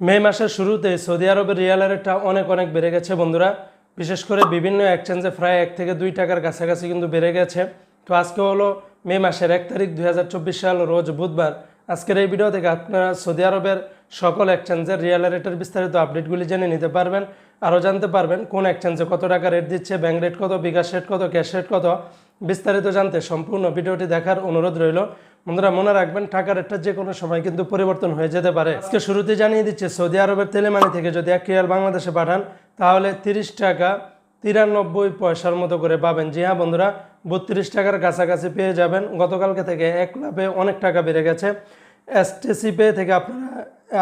মে মাসের শুরুতে সৌদি আরবের রিয়াল রেটটা অনেক অনেক বেড়ে গেছে, বন্ধুরা। বিশেষ করে বিভিন্ন এক্সচেঞ্জে প্রায় এক থেকে দুই টাকার কাছাকাছি কিন্তু বেড়ে গেছে। তো আজকে হলো মে মাসের এক তারিখ দুই হাজার চব্বিশ সাল, রোজ বুধবার। আজকের এই ভিডিও থেকে আপনারা সৌদি আরবের সকল এক্সচেঞ্জের রিয়াল রেটের বিস্তারিত আপডেটগুলি জেনে নিতে পারবেন, আরও জানতে পারবেন কোন এক্সচেঞ্জে কত টাকা রেট দিচ্ছে ব্যাঙ্ক রেট কত, বিকাশ রেট কত ক্যাশ রেট কত। বিস্তারিত জানতে সম্পূর্ণ ভিডিওটি দেখার অনুরোধ রইল। বন্ধুরা, মনে রাখবেন টাকা রেটটা যে কোনো সময় কিন্তু পরিবর্তন হয়ে যেতে পারে। আজকে শুরুতে জানিয়ে দিচ্ছে, সৌদি আরবের তেলেমানি থেকে যদি এক রিয়াল বাংলাদেশে পাঠান, তাহলে তিরিশ টাকা তিরানব্বই পয়সার মতো করে পাবেন। জি হ্যাঁ বন্ধুরা, বত্রিশ টাকার কাছাকাছি পেয়ে যাবেন। গতকালকে থেকে এক লাভে অনেক টাকা বেড়ে গেছে। এসটিসি পে থেকে আপনারা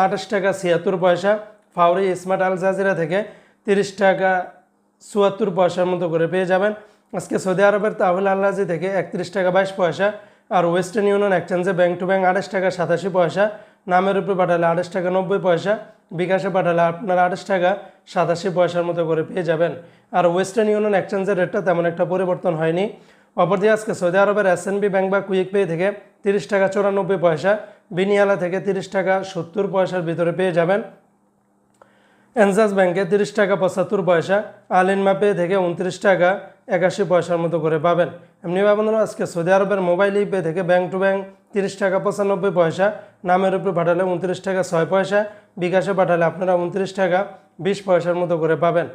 আঠাশ টাকা ছিয়াত্তর পয়সা, ফাউরি, স্মার্ট আল জাজিরা থেকে তিরিশ টাকা চুয়াত্তর পয়সার মতো করে পেয়ে যাবেন। আজকে সৌদি আরবের তাহুল আল্লাজি থেকে একত্রিশ টাকা বাইশ পয়সা আর ওয়েস্টার্ন ইউনিয়ন এক্সচেঞ্জে ব্যাঙ্ক টু ব্যাঙ্ক আঠাশ টাকা সাতাশি পয়সা, নামের উপরে পাঠালে আঠাশ টাকা নব্বই পয়সা, বিকাশে পাঠালে আপনারা আঠাশ টাকা সাতাশি পয়সার মতো করে পেয়ে যাবেন। আর ওয়েস্টার্ন ইউনিয়ন এক্সচেঞ্জের রেটটা তেমন একটা পরিবর্তন হয়নি। অপরদিকে আজকে সৌদি আরবের এস ব্যাংক বা কুইক পে থেকে তিরিশ টাকা চৌরানব্বই পয়সা, বিনিয়ালা থেকে তিরিশ টাকা সত্তর পয়সার ভিতরে পেয়ে যাবেন। এনজাস ব্যাংকে তিরিশ টাকা পঁচাত্তর পয়সা, আলিনমা পে থেকে উনত্রিশ টাকা একাশি পয়সার মতো করে পাবেন। এমনি বন্ধুরা, আজকে সৌদি আরবের মোবাইল ইপে থেকে ব্যাঙ্ক টু ব্যাঙ্ক তিরিশ টাকা পঁচানব্বই পয়সা, নামের উপরে পাঠালে উনত্রিশ টাকা ছয় পয়সা বিকাশে পাঠালে আপনারা উনত্রিশ টাকা বিশ পয়সার মতো করে পাবেন।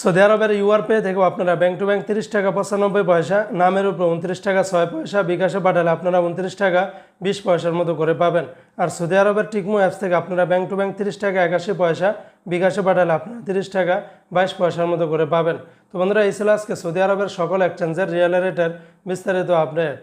সৌদি আরবের ইউআর পে থেকেও আপনারা ব্যাংক টু ব্যাংক তিরিশ টাকা, পঁচানব্বই পয়সা, নামের উপরে উনত্রিশ টাকা, ছয় পয়সা, বিকাশে পাঠালে আপনারা উনত্রিশ টাকা বিশ পয়সার মতো করে পাবেন। আর সৌদি আরবের টিকমো অ্যাপস থেকে আপনারা ব্যাংক টু ব্যাংক তিরিশ টাকা, একাশি পয়সা, বিকাশে পাঠালে আপনারা তিরিশ টাকা, বাইশ পয়সার মতো করে পাবেন। তো বন্ধুরা, এই ছিল আজকে। সৌদি আরবের সকল এক্সচেঞ্জের রিয়েল রেটের বিস্তারিত আপডেট